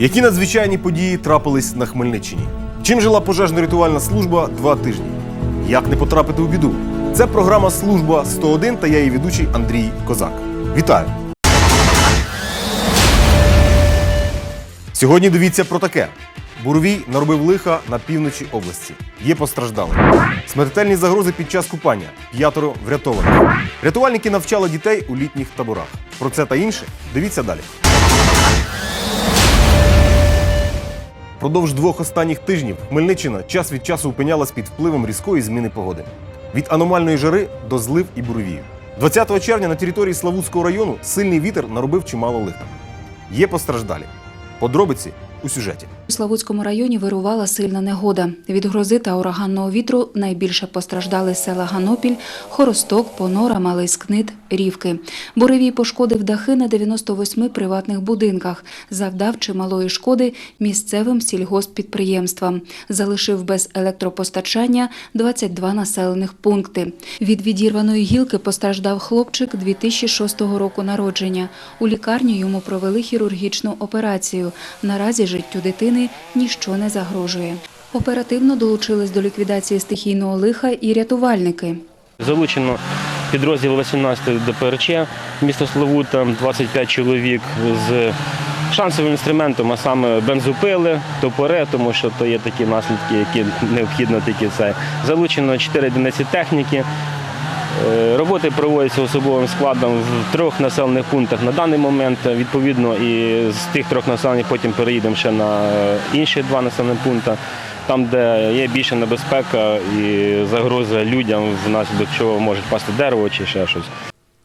Які надзвичайні події трапились на Хмельниччині? Чим жила пожежно-рятувальна служба два тижні? Як не потрапити у біду? Це програма Служба 101 та я її ведучий Андрій Козак. Вітаю! Сьогодні дивіться про таке: Буровій наробив лиха на півночі області. Є постраждали. Смертельні загрози під час купання. П'ятеро врятованих. Рятувальники навчали дітей у літніх таборах. Про це та інше дивіться далі. Продовж двох останніх тижнів Хмельниччина час від часу опинялась під впливом різкої зміни погоди. Від аномальної жари до злив і буревію. 20 червня на території Славутського району сильний вітер наробив чимало лиха. Є постраждалі. Подробиці у сюжеті. У Славутському районі вирувала сильна негода. Від грози та ураганного вітру найбільше постраждали села Ганопіль, Хоросток, Понора, Малий Скнит, Рівки. Буревій пошкодив дахи на 98 приватних будинках, завдав чималої шкоди місцевим сільгосппідприємствам, залишив без електропостачання 22 населених пункти. Від відірваної гілки постраждав хлопчик 2006 року народження. У лікарню йому провели хірургічну операцію. Наразі життю дитини ніщо не загрожує. Оперативно долучились до ліквідації стихійного лиха і рятувальники. Залучено підрозділ 18 ДПРЧ міста Славута, 25 чоловік з шансовим інструментом, а саме бензопили, топори, тому що то є такі наслідки, які необхідно тільки це. Залучено 4 одиниці техніки. Е, Роботи проводяться особовим складом в трьох населених пунктах на даний момент. Відповідно, і з тих трьох населених потім переїдемо ще на е, інші два населені пункти, там, де є більша небезпека і загроза людям, внаслідок чого може впасти дерево чи ще щось.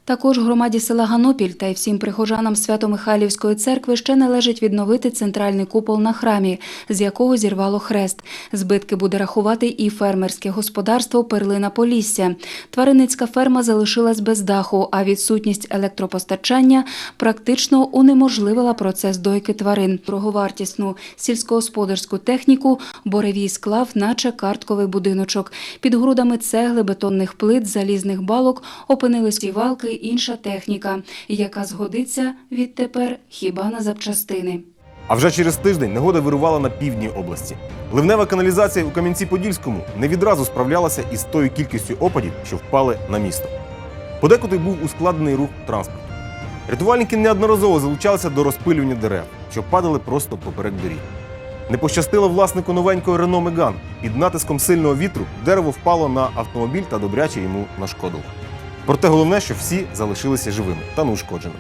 Також громаді села Ганопіль та й всім прихожанам Свято-Михайлівської церкви ще належить відновити центральний купол на храмі, з якого зірвало хрест. Збитки буде рахувати і фермерське господарство Перлина Полісся. Тваринницька ферма залишилась без даху, а відсутність електропостачання практично унеможливила процес дойки тварин. Дороговартісну сільськогосподарську техніку Боревій склав, наче картковий будиночок. Під грудами цегли, бетонних плит, залізних балок опинились сівалки інша техніка, яка згодиться відтепер хіба на запчастини. А вже через тиждень негода вирувала на півдні області. Ливнева каналізація у Кам'янці-Подільському не відразу справлялася із тою кількістю опадів, що впали на місто. Подекуди був ускладнений рух транспорту. Рятувальники неодноразово залучалися до розпилювання дерев, що падали просто поперек доріг. Не пощастило власнику новенької Рено Меган. Під натиском сильного вітру дерево впало на автомобіль та добряче йому нашкодило. Проте головне, що всі залишилися живими та неушкодженими.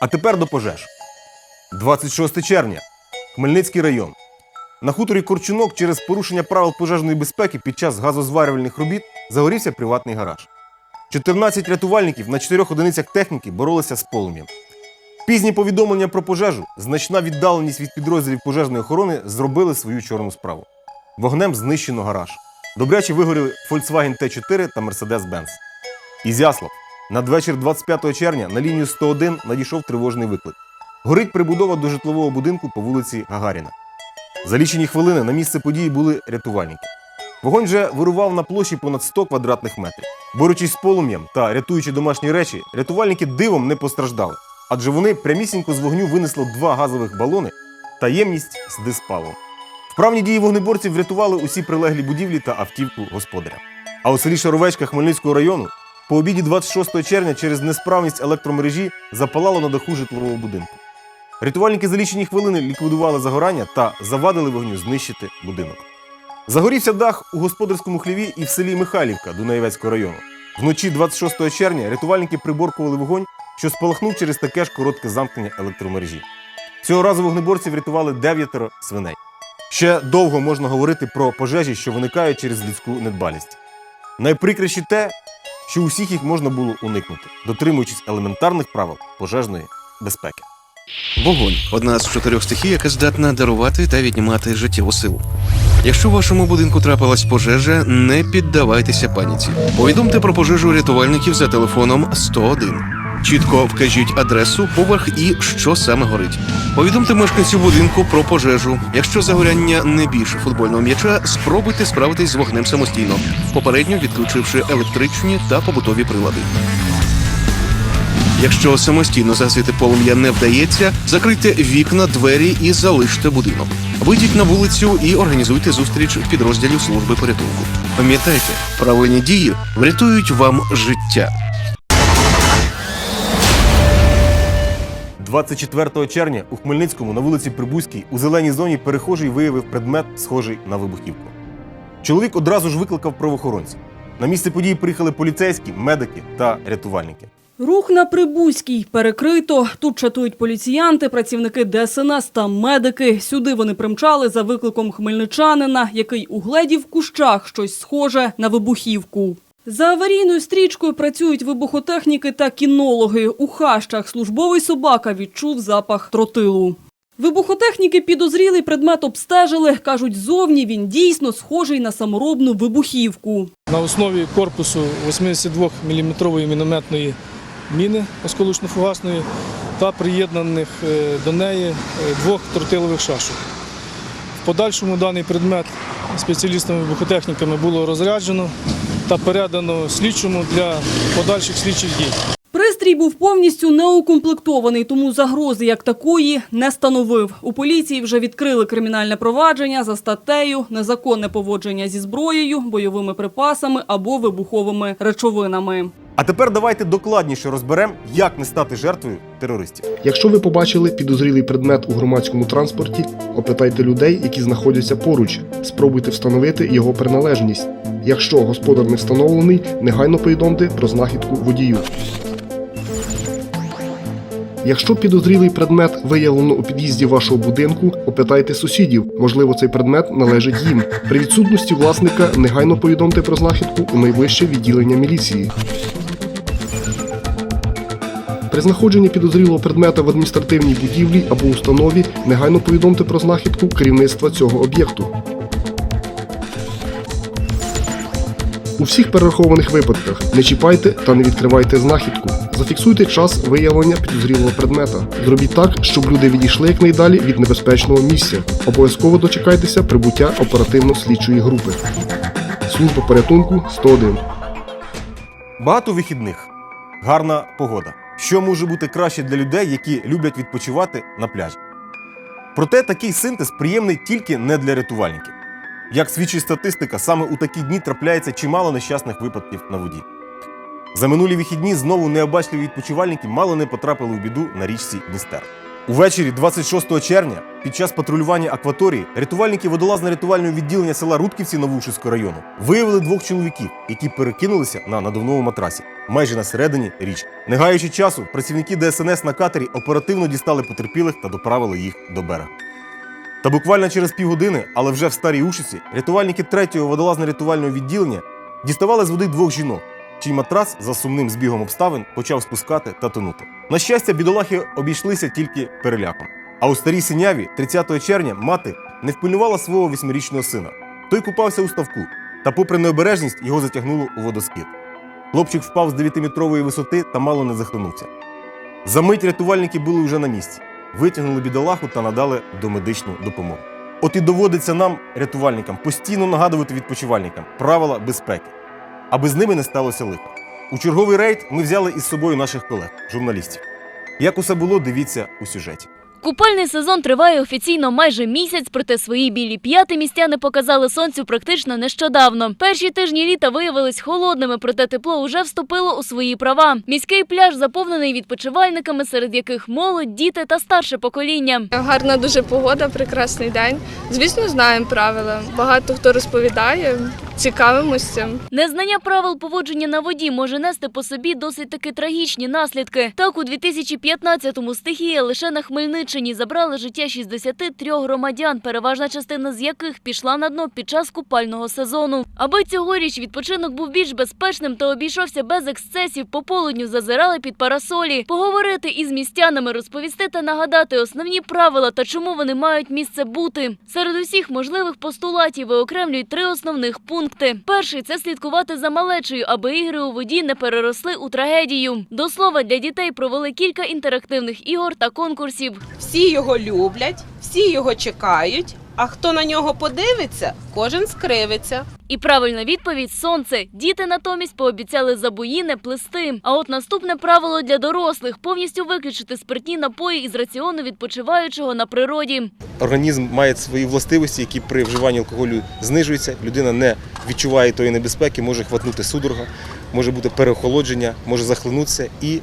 А тепер до пожеж. 26 червня. Хмельницький район. На хуторі Корчунок через порушення правил пожежної безпеки під час газозварювальних робіт загорівся приватний гараж. 14 рятувальників на 4 одиницях техніки боролися з полум'ям. Пізні повідомлення про пожежу, значна віддаленість від підрозділів пожежної охорони зробили свою чорну справу. Вогнем знищено гараж. Добряче вигоріли Volkswagen T4 та Mercedes-Benz. Ізяслав. Надвечір 25 червня на лінію 101 надійшов тривожний виклик. Горить прибудова до житлового будинку по вулиці Гагаріна. За лічені хвилини на місце події були рятувальники. Вогонь вже вирував на площі понад 100 квадратних метрів. Борючись з полум'ям та рятуючи домашні речі, рятувальники дивом не постраждали, адже вони прямісінько з вогню винесли два газових балони та ємність з диспалом. Вправні дії вогнеборців врятували усі прилеглі будівлі та автівку господаря. А у селі Шаровечка Хмельницького району по обіді 26 червня через несправність електромережі запалало на даху житлового будинку. Рятувальники за лічені хвилини ліквідували загорання та завадили вогню знищити будинок. Загорівся дах у господарському хліві і в селі Михайлівка Дунаєвецького району. Вночі 26 червня рятувальники приборкували вогонь, що спалахнув через таке ж коротке замкнення електромережі. Цього разу вогнеборці врятували дев'ятеро свиней. Ще довго можна говорити про пожежі, що виникають через людську недбалість. Найприкріше те, що усіх їх можна було уникнути, дотримуючись елементарних правил пожежної безпеки. Вогонь одна з чотирьох стихій, яка здатна дарувати та віднімати життєву силу. Якщо в вашому будинку трапилась пожежа, не піддавайтеся паніці. Повідомте про пожежу рятувальників за телефоном 101. Чітко вкажіть адресу, поверх і що саме горить. Повідомте мешканців будинку про пожежу. Якщо загоряння не більше футбольного м'яча, спробуйте справитись з вогнем самостійно, попередньо відключивши електричні та побутові прилади. Якщо самостійно гасити полум'я не вдається, закрийте вікна, двері і залиште будинок. Вийдіть на вулицю і організуйте зустріч підрозділів служби порятунку. Пам'ятайте, правильні дії врятують вам життя. 24 червня у Хмельницькому на вулиці Прибузькій у зеленій зоні перехожий виявив предмет, схожий на вибухівку. Чоловік одразу ж викликав правоохоронців. На місце події приїхали поліцейські, медики та рятувальники. Рух на Прибузькій перекрито. Тут чатують поліціянти, працівники ДСНС та медики. Сюди вони примчали за викликом хмельничанина, який угледів в кущах щось схоже на вибухівку. За аварійною стрічкою працюють вибухотехніки та кінологи. У хащах службовий собака відчув запах тротилу. Вибухотехніки підозрілий предмет обстежили. Кажуть, зовні він дійсно схожий на саморобну вибухівку. На основі корпусу 82-мм мінометної міни осколочно-фугасної та приєднаних е, до неї е, двох тротилових шашок. В подальшому даний предмет спеціалістами-вибухотехніками було розряджено та передано слідчому для подальших слідчих дій. Пристрій був повністю неукомплектований, тому загрози як такої не становив. У поліції вже відкрили кримінальне провадження за статтею незаконне поводження зі зброєю, бойовими припасами або вибуховими речовинами. А тепер давайте докладніше розберемо, як не стати жертвою терористів. Якщо ви побачили підозрілий предмет у громадському транспорті, опитайте людей, які знаходяться поруч. Спробуйте встановити його приналежність. Якщо господар не встановлений, негайно повідомте про знахідку водію. Якщо підозрілий предмет виявлено у під'їзді вашого будинку, опитайте сусідів. Можливо, цей предмет належить їм. При відсутності власника негайно повідомте про знахідку у найближче відділення міліції. При знаходженні підозрілого предмета в адміністративній будівлі або установі негайно повідомте про знахідку керівництва цього об'єкту. У всіх перерахованих випадках не чіпайте та не відкривайте знахідку. Зафіксуйте час виявлення підозрілого предмета. Зробіть так, щоб люди відійшли якнайдалі від небезпечного місця. Обов'язково дочекайтеся прибуття оперативно-слідчої групи. Служба порятунку 101. Багато вихідних, гарна погода. Що може бути краще для людей, які люблять відпочивати на пляжі? Проте такий синтез приємний тільки не для рятувальників. Як свідчить статистика, саме у такі дні трапляється чимало нещасних випадків на воді. За минулі вихідні знову необачливі відпочивальники мало не потрапили у біду на річці Дністер. Увечері 26 червня, під час патрулювання акваторії, рятувальники водолазно-рятувального відділення села Рудківці Новушицького району виявили двох чоловіків, які перекинулися на надувному матрасі, майже на середині річки. Не гаючи часу, працівники ДСНС на катері оперативно дістали потерпілих та доправили їх до берега. Та буквально через півгодини, але вже в старій Ушиці, рятувальники третього водолазно-рятувального відділення діставали з води двох жінок, чий матрас за сумним збігом обставин почав спускати та тонути. На щастя, бідолахи обійшлися тільки переляком. А у старій синяві 30 червня мати не впильнувала свого восьмирічного сина. Той купався у ставку, та, попри необережність, його затягнуло у водоскид. Хлопчик впав з 9-метрової висоти та мало не захлинувся. За мить рятувальники були вже на місці, витягнули бідолаху та надали домедичну допомогу. От і доводиться нам, рятувальникам, постійно нагадувати відпочивальникам правила безпеки, аби з ними не сталося лихо. У черговий рейд ми взяли із собою наших колег, журналістів. Як усе було, дивіться у сюжеті. Купальний сезон триває офіційно майже місяць, проте свої білі п'яти містяни показали сонцю практично нещодавно. Перші тижні літа виявились холодними, проте тепло уже вступило у свої права. Міський пляж заповнений відпочивальниками, серед яких молодь, діти та старше покоління. Гарна дуже погода, прекрасний день. Звісно, знаємо правила. Багато хто розповідає, цікавимося. Незнання правил поводження на воді може нести по собі досить таки трагічні наслідки. Так, у 2015-му стихія лише на Хмельниччині забрала життя 63 громадян, переважна частина з яких пішла на дно під час купального сезону. Аби цьогоріч відпочинок був більш безпечним та обійшовся без ексцесів, пополудню зазирали під парасолі. Поговорити із містянами, розповісти та нагадати основні правила та чому вони мають місце бути. Серед усіх можливих постулатів виокремлюють три основних пункти. Перший це слідкувати за малечею, аби ігри у воді не переросли у трагедію. До слова, для дітей провели кілька інтерактивних ігор та конкурсів. Всі його люблять, всі його чекають, А хто на нього подивиться, кожен скривиться. І правильна відповідь сонце. Діти натомість пообіцяли за бої не плести. А от наступне правило для дорослих повністю виключити спиртні напої із раціону відпочиваючого на природі. Організм має свої властивості, які при вживанні алкоголю знижуються. Людина не відчуває тої небезпеки, може хватнути судорога, може бути переохолодження, може захлинутися. І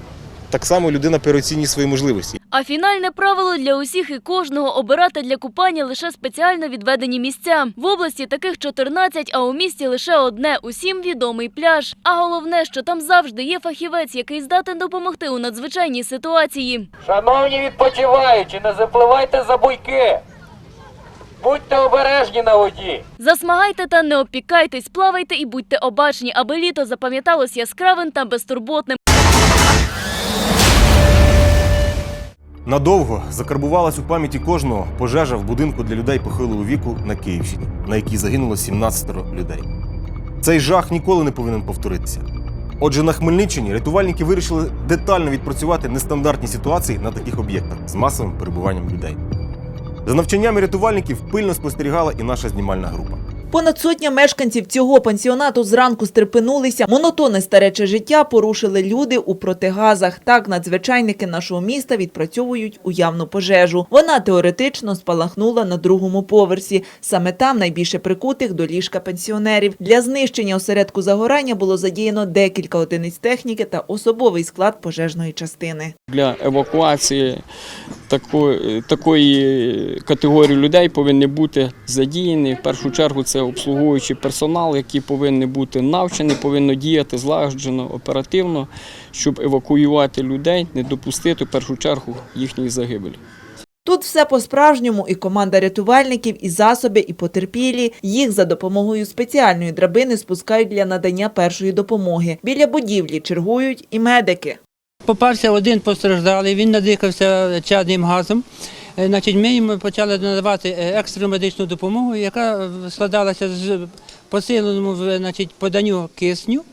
так само людина переоцінює свої можливості. А фінальне правило для усіх і кожного обирати для купання лише спеціально відведені місця. В області таких 14, а у місті лише одне усім відомий пляж. А головне, що там завжди є фахівець, який здатен допомогти у надзвичайній ситуації. Шановні відпочиваючі, не запливайте за буйки. Будьте обережні на воді. Засмагайте та не опікайтесь, плавайте і будьте обачні, аби літо запам'яталось яскравим та безтурботним. Надовго закарбувалась у пам'яті кожного пожежа в будинку для людей похилого віку на Київщині, на якій загинуло 17 людей. Цей жах ніколи не повинен повторитися. Отже, на Хмельниччині рятувальники вирішили детально відпрацювати нестандартні ситуації на таких об'єктах з масовим перебуванням людей. За навчаннями рятувальників пильно спостерігала і наша знімальна група. Понад сотня мешканців цього пансіонату зранку стрепенулися. Монотонне старече життя порушили люди у протигазах. Так надзвичайники нашого міста відпрацьовують уявну пожежу. Вона теоретично спалахнула на другому поверсі. Саме там найбільше прикутих до ліжка пенсіонерів. Для знищення осередку загорання було задіяно декілька одиниць техніки та особовий склад пожежної частини. Для евакуації такої, такої категорії людей повинні бути задіяні. В першу чергу це обслуговуючий персонал, який повинен бути навчений, повинен діяти злагоджено, оперативно, щоб евакуювати людей, не допустити в першу чергу їхньої загибелі. Тут все по-справжньому, і команда рятувальників, і засоби, і потерпілі. Їх за допомогою спеціальної драбини спускають для надання першої допомоги. Біля будівлі чергують і медики. Попався один постраждалий, він надихався чадним газом. Е, Значить, ми почали надавати е, екстрену медичну допомогу, яка е, складалася з посиленому значить, поданню кисню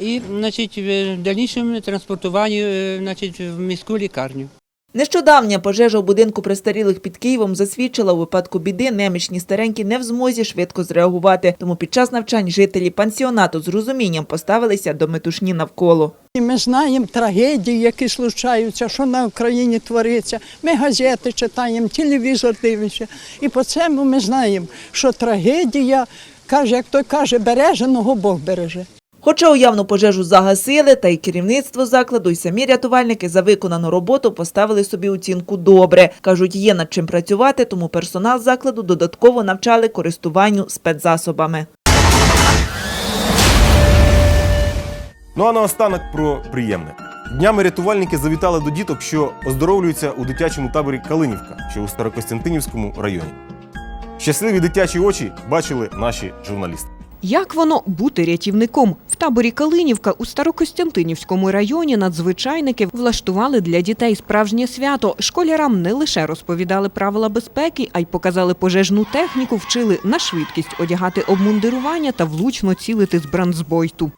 і значить, в дальнішому транспортуванню значить, в міську лікарню. Нещодавня пожежа у будинку престарілих під Києвом засвідчила у випадку біди немічні старенькі не в змозі швидко зреагувати. Тому під час навчань жителі пансіонату з розумінням поставилися до метушні навколо. Ми знаємо трагедії, які случаються, що на Україні твориться. Ми газети читаємо, телевізор дивимося. І по цьому ми знаємо, що трагедія, каже, як той каже, береженого Бог береже. Хоча уявну пожежу загасили, та й керівництво закладу, і самі рятувальники за виконану роботу поставили собі оцінку добре. Кажуть, є над чим працювати, тому персонал закладу додатково навчали користуванню спецзасобами. Ну а наостанок про приємне. Днями рятувальники завітали до діток, що оздоровлюються у дитячому таборі Калинівка, що у Старокостянтинівському районі. Щасливі дитячі очі бачили наші журналісти. Як воно бути рятівником? В таборі Калинівка у Старокостянтинівському районі надзвичайники влаштували для дітей справжнє свято. Школярам не лише розповідали правила безпеки, а й показали пожежну техніку, вчили на швидкість одягати обмундирування та влучно цілити з бранзбойту.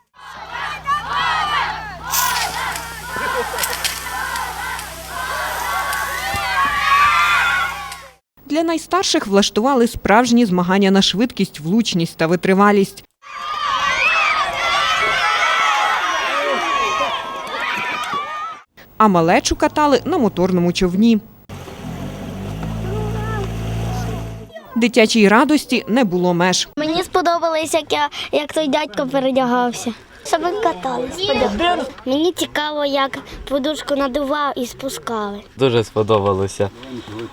Для найстарших влаштували справжні змагання на швидкість, влучність та витривалість. А малечу катали на моторному човні. Дитячій радості не було меж. Мені сподобалось, як я як той дядько передягався. Щоб катались. Мені цікаво, як подушку надував і спускали. Дуже сподобалося.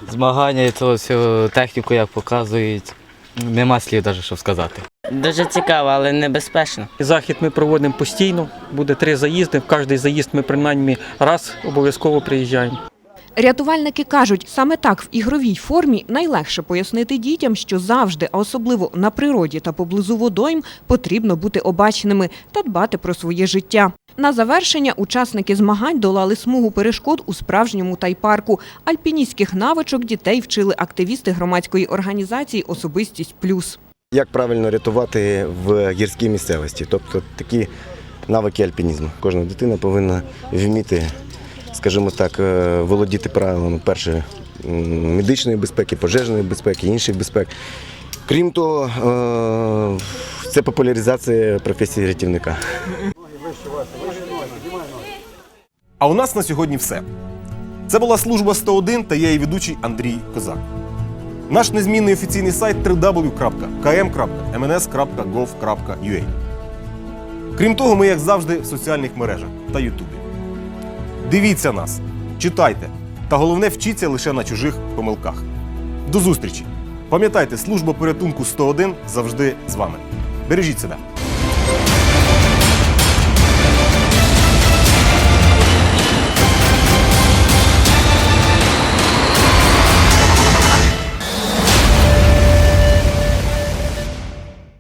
Змагання і цю всю техніку, як показують. Нема слів навіть, що сказати. Дуже цікаво, але небезпечно. Захід ми проводимо постійно, буде три заїзди. В кожний заїзд ми принаймні раз обов'язково приїжджаємо. Рятувальники кажуть, саме так в ігровій формі найлегше пояснити дітям, що завжди, а особливо на природі та поблизу водойм, потрібно бути обачними та дбати про своє життя. На завершення учасники змагань долали смугу перешкод у справжньому тайпарку. Альпіністських навичок дітей вчили активісти громадської організації Особистість плюс. Як правильно рятувати в гірській місцевості, тобто такі навики альпінізму. Кожна дитина повинна вміти, скажімо так, е, володіти правилами. Перше медичної безпеки, пожежної безпеки, інших безпек. Крім того, е, це популяризація професії рятівника. А у нас на сьогодні все. Це була служба 101 та я її ведучий Андрій Козак. Наш незмінний офіційний сайт www.km.mns.gov.ua. Крім того, ми, як завжди, в соціальних мережах та Ютубі. Дивіться нас, читайте, та головне вчіться лише на чужих помилках. До зустрічі! Пам'ятайте, служба порятунку 101 завжди з вами. Бережіть себе!